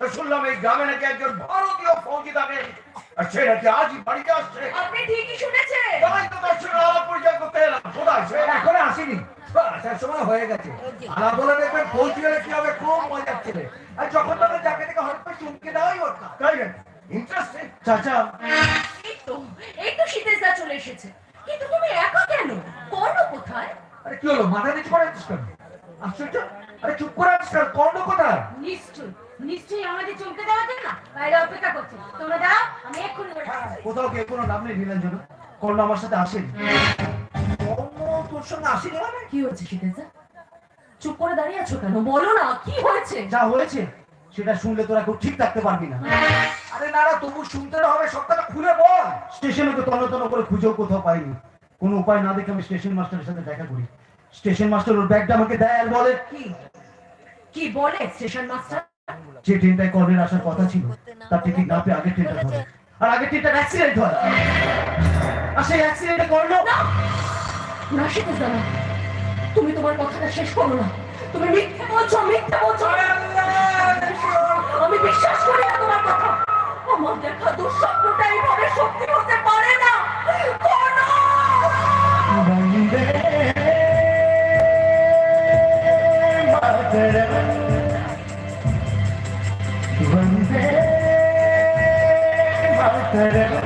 শুনলাম এই গ্রামে নাকি একজন ভারতীয় ফৌজি থাকে। আর সে নাকি আজই বাড়িতে আসছে। আপনি ঠিকই শুনেছেন। তাই তো তার সঙ্গে আলাপ পরিচয় করতে এলাম। কোথায় সে? এখনও আসেনি। আসার সময় হয়ে গেছে। আলাপ বলে দেখবেন পৌঁছে গেলে কি হবে খুব মজার ছেলে আর যখন তখন যাকে থেকে হঠাৎ করে চুমকে দেওয়াই ওর তাই না? ইন্টারেস্টিং চাচা। এই তো এই তো শীতেশ দা চলে এসেছে। কিন্তু তুমি একা কেন? কর্ণ কোথায়? আরে কি হলো মাথা নিচু করে আশ্চর্য? আরে চুপ করে আছিস কর্ণ কোথায়? নিশ্চয় নিশ্চয়ই আমাদের চমকে দেওয়ার জন্য? বাইরে অপেক্ষা করছে। তোমরা দাও আমি এক্ষুনি কোথাও কেউ কোনো নাম নেই নীলাঞ্জন কর্ণ আমার সাথে আসেনি। কর্ণ তোর সঙ্গে আসেনি মানে? কি চুপ করে দাঁড়িয়ে আছো কেন? বলো না কি হয়েছে? যা হয়েছে সেটা শুনলে তোরা কেউ ঠিক থাকতে পারবি না। আরে না না তবু শুনতে হবে সবটা খুলে বল। স্টেশনে তো তন্ন তন্ন করে খুঁজেও কোথাও পাইনি। কোনো উপায় না দেখে আমি স্টেশন মাস্টারের সাথে দেখা করি। স্টেশন মাস্টার ওর ব্যাগটা আমাকে দেয় আর বলে কি? কি বলে স্টেশন মাস্টার? যে ট্রেনটায় কর্ণের আসার কথা ছিল তার টিকিট না পেয়ে আগের ট্রেনটা ধরে। আর আগের ট্রেনটা অ্যাক্সিডেন্ট হয় আর সেই অ্যাক্সিডেন্টে কর্ণ না! না। তুমি তোমার কথাটা শেষ করো না। তুমি মিথ্যে বলছো মিথ্যে বলছো। আমি বিশ্বাস করি Gracias.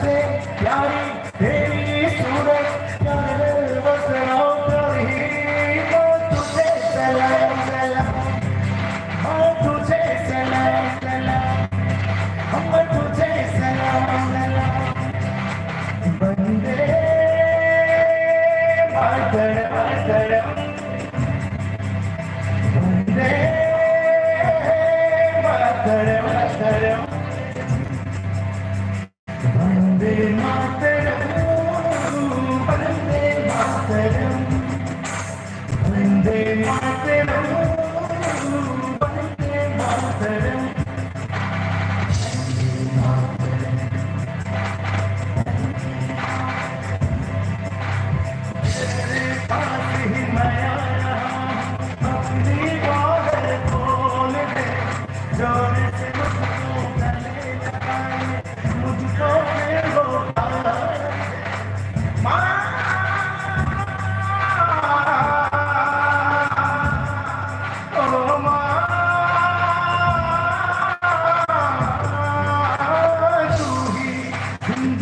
सबसे प्यारी They must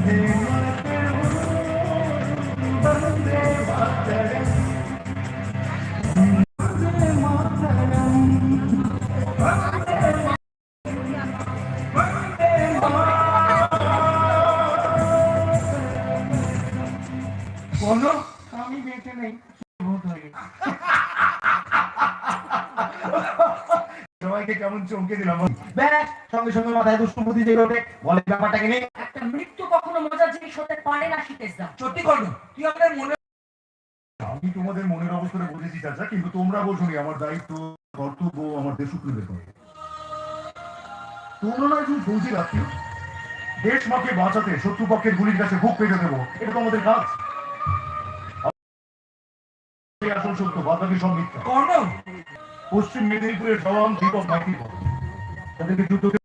この髪出てない。সবাইকে কেমন চমকে দিলাম? ব্যাস সঙ্গে সঙ্গে মাথায় দুষ্টু বুদ্ধি জেগে ওঠে বলে ব্যাপারটাকে নেই একটা মৃত্যু কখনো মজার জিনিস হতে পারে না শীতেশ দা। সত্যি তুই আমাদের মনে আমি তোমাদের মনের অবস্থাটা বুঝেছি চাচা কিন্তু তোমরা বোঝনি আমার দায়িত্ব কর্তব্য আমার দেশপ্রিয়দের করে। তোমরা না একজন আত্মীয় দেশ মাকে বাঁচাতে শত্রুপক্ষের গুলির কাছে বুক পেতে দেবো। এটা তো আমাদের কাজ। আসল সত্য বাদ বাকি সব মিথ্যা কর্ণ! পশ্চিম মেদিনীপুরের জওয়ান দীপক মাইতি তাদেরকে যুদ্ধ